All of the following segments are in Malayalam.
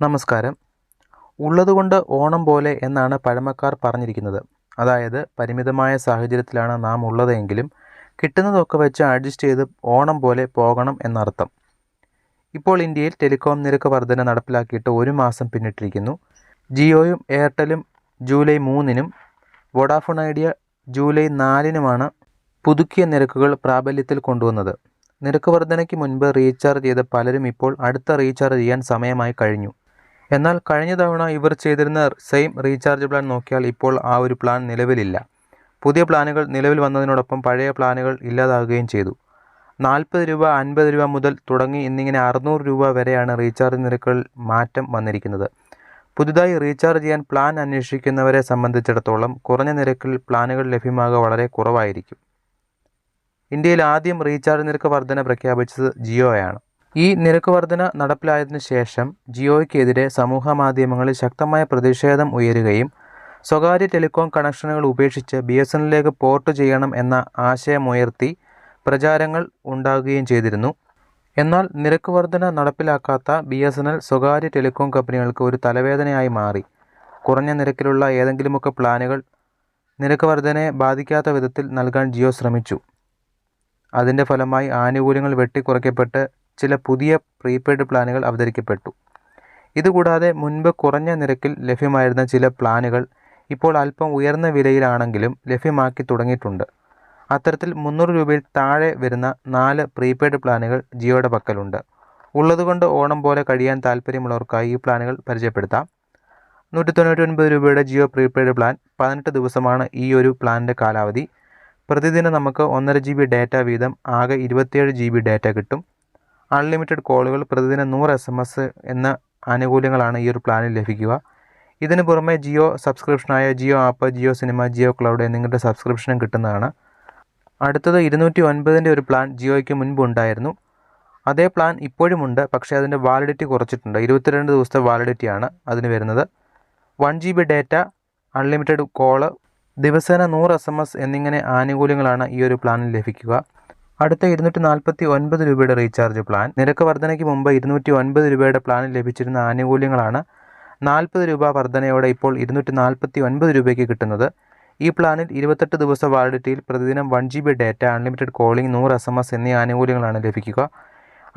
നമസ്കാരം. ഉള്ളതുകൊണ്ട് ഓണം പോലെ എന്നാണ് പഴമക്കാർ പറഞ്ഞിരിക്കുന്നത്. അതായത് പരിമിതമായ സാഹചര്യത്തിലാണ് നാം ഉള്ളതെങ്കിലും കിട്ടുന്നതൊക്കെ വെച്ച് അഡ്ജസ്റ്റ് ചെയ്ത് ഓണം പോലെ പോകണം എന്നർത്ഥം. ഇപ്പോൾ ഇന്ത്യയിൽ ടെലികോം നിരക്ക് വർധന നടപ്പിലാക്കിയിട്ട് ഒരു മാസം പിന്നിട്ടിരിക്കുന്നു. ജിയോയും എയർടെലും ജൂലൈ മൂന്നിനും വോഡാഫോൺ ഐഡിയ ജൂലൈ നാലിനുമാണ് പുതുക്കിയ നിരക്കുകൾ പ്രാബല്യത്തിൽ കൊണ്ടുവന്നത്. നിരക്ക് വർധനയ്ക്ക് മുൻപ് റീചാർജ് ചെയ്ത പലരും ഇപ്പോൾ അടുത്ത റീചാർജ് ചെയ്യാൻ സമയമായി കഴിഞ്ഞു. എന്നാൽ കഴിഞ്ഞ തവണ ഇവർ ചെയ്തിരുന്ന സെയിം റീചാർജ് പ്ലാൻ നോക്കിയാൽ ഇപ്പോൾ ആ ഒരു പ്ലാൻ നിലവിലില്ല. പുതിയ പ്ലാനുകൾ നിലവിൽ വന്നതിനോടൊപ്പം പഴയ പ്ലാനുകൾ ഇല്ലാതാകുകയും ചെയ്തു. നാൽപ്പത് രൂപ അൻപത് രൂപ മുതൽ തുടങ്ങി എന്നിങ്ങനെ അറുന്നൂറ് രൂപ വരെയാണ് റീചാർജ് നിരക്കുകളിൽ മാറ്റം വന്നിരിക്കുന്നത്. പുതുതായി റീചാർജ് ചെയ്യാൻ പ്ലാൻ അന്വേഷിക്കുന്നവരെ സംബന്ധിച്ചിടത്തോളം കുറഞ്ഞ നിരക്കിൽ പ്ലാനുകൾ ലഭ്യമാകുക വളരെ കുറവായിരിക്കും. ഇന്ത്യയിൽ ആദ്യം റീചാർജ് നിരക്ക് വർധന പ്രഖ്യാപിച്ചത് ജിയോയാണ്. ഈ നിരക്ക് വർധന നടപ്പിലായതിനു ശേഷം ജിയോയ്ക്കെതിരെ സമൂഹ മാധ്യമങ്ങളിൽ ശക്തമായ പ്രതിഷേധം ഉയരുകയും സ്വകാര്യ ടെലികോം കണക്ഷനുകൾ ഉപേക്ഷിച്ച് ബി എസ് എന്നിലേക്ക് പോർട്ട് ചെയ്യണം എന്ന ആശയമുയർത്തി പ്രചാരങ്ങൾ ഉണ്ടാകുകയും ചെയ്തിരുന്നു. എന്നാൽ നിരക്ക് വർധന നടപ്പിലാക്കാത്ത ബി എസ് എൻ എൽ സ്വകാര്യ ടെലികോം കമ്പനികൾക്ക് ഒരു തലവേദനയായി മാറി. കുറഞ്ഞ നിരക്കിലുള്ള ഏതെങ്കിലുമൊക്കെ പ്ലാനുകൾ നിരക്ക് വർധനയെ ബാധിക്കാത്ത വിധത്തിൽ നൽകാൻ ജിയോ ശ്രമിച്ചു. അതിന്റെ ഫലമായി ആനുകൂല്യങ്ങൾ വെട്ടിക്കുറയ്ക്കപ്പെട്ട് ചില പുതിയ പ്രീപെയ്ഡ് പ്ലാനുകൾ അവതരിക്കപ്പെട്ടു. ഇതുകൂടാതെ മുൻപ് കുറഞ്ഞ നിരക്കിൽ ലഭ്യമായിരുന്ന ചില പ്ലാനുകൾ ഇപ്പോൾ അല്പം ഉയർന്ന വിലയിലാണെങ്കിലും ലഭ്യമാക്കി തുടങ്ങിയിട്ടുണ്ട്. അത്തരത്തിൽ മുന്നൂറ് രൂപയിൽ താഴെ വരുന്ന നാല് പ്രീപെയ്ഡ് പ്ലാനുകൾ ജിയോയുടെ പക്കലുണ്ട്. ഉള്ളതുകൊണ്ട് ഓണം പോലെ കഴിയാൻ താല്പര്യമുള്ളവർക്കായി ഈ പ്ലാനുകൾ പരിചയപ്പെടുത്താം. നൂറ്റി തൊണ്ണൂറ്റി ഒൻപത് രൂപയുടെ ജിയോ പ്രീപെയ്ഡ് പ്ലാൻ പതിനെട്ട് ദിവസമാണ് ഈ ഒരു പ്ലാനിന്റെ കാലാവധി. പ്രതിദിനം നമുക്ക് ഒന്നര ജി ബി ഡാറ്റ വീതം ആകെ ഇരുപത്തിയേഴ് ജി ബി ഡാറ്റ കിട്ടും. അൺലിമിറ്റഡ് കോളുകൾ പ്രതിദിനം നൂറ് എസ് എം എസ് എന്ന ആനുകൂല്യങ്ങളാണ് ഈ ഒരു പ്ലാനിൽ ലഭിക്കുക. ഇതിന് പുറമെ Jio സബ്സ്ക്രിപ്ഷനായ Jio app Jio cinema Jio cloud എന്നിവയുടെ സബ്സ്ക്രിപ്ഷനും കിട്ടുന്നതാണ്. അടുത്തത് ഇരുന്നൂറ്റി ഒൻപതിന്റെ ഒരു പ്ലാൻ ജിയോയ്ക്ക് മുൻപ് ഉണ്ടായിരുന്നു. അതേ പ്ലാൻ ഇപ്പോഴുമുണ്ട് പക്ഷേ അതിന്റെ വാലിഡിറ്റി കുറച്ചിട്ടുണ്ട്. ഇരുപത്തിരണ്ട് ദിവസത്തെ വാലിഡിറ്റിയാണ് അതിന് വരുന്നത്. One G B data unlimited call ദിവസേന നൂറ് എസ് എം എസ് എന്നിങ്ങനെ ആനുകൂല്യങ്ങളാണ് ഈ ഒരു പ്ലാനിൽ ലഭിക്കുക. അടുത്ത ഇരുന്നൂറ്റി നാൽപ്പത്തി ഒൻപത് രൂപയുടെ റീചാർജ് പ്ലാൻ. നിരക്ക് വർധനയ്ക്ക് മുമ്പ് ഇരുന്നൂറ്റി ഒൻപത് രൂപയുടെ പ്ലാനിൽ ലഭിച്ചിരുന്ന ആനുകൂല്യങ്ങളാണ് നാൽപ്പത് രൂപ വർധനയോടെ ഇപ്പോൾ ഇരുന്നൂറ്റി നാൽപ്പത്തി ഒൻപത് രൂപയ്ക്ക് കിട്ടുന്നത്. ഈ പ്ലാനിൽ ഇരുപത്തെട്ട് ദിവസ വാലിഡിറ്റിയിൽ പ്രതിദിനം one G B data unlimited calling നൂറ് എസ് എം എസ് എന്നീ ആനുകൂല്യങ്ങളാണ് ലഭിക്കുക.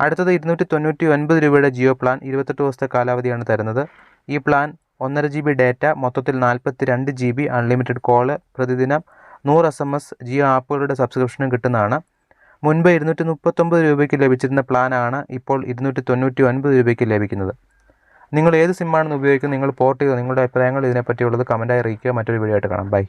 അടുത്തത് ഇരുന്നൂറ്റി തൊണ്ണൂറ്റി ഒൻപത് രൂപയുടെ ജിയോ പ്ലാൻ ഇരുപത്തെട്ട് ദിവസത്തെ കാലാവധിയാണ് തരുന്നത്. ഈ പ്ലാൻ ഒന്നര ജി ബി ഡാറ്റ മൊത്തത്തിൽ നാൽപ്പത്തി രണ്ട് ജി ബി അൺലിമിറ്റഡ് കോൾ പ്രതിദിനം നൂറ് എസ് എം എസ് ജിയോ ആപ്പുകളുടെ സബ്സ്ക്രിപ്ഷനും കിട്ടുന്നതാണ്. മുൻപ് ഇരുന്നൂറ്റി മുപ്പത്തൊമ്പത് രൂപയ്ക്ക് ലഭിച്ചിരുന്ന പ്ലാനാണ് ഇപ്പോൾ ഇരുന്നൂറ്റി തൊണ്ണൂറ്റി ഒൻപത് രൂപയ്ക്ക് ലഭിക്കുന്നത്. നിങ്ങൾ ഏത് സിമ്മാണെന്ന് ഉപയോഗിക്കുന്നത് നിങ്ങൾ പോർട്ട് ചെയ്ത് നിങ്ങളുടെ അഭിപ്രായങ്ങൾ ഇതിനെപ്പറ്റിയുള്ളത് കമന്റായി അറിയിക്കുക. മറ്റൊരു വീഡിയോ ആയിട്ട് കാണാം. ബൈ.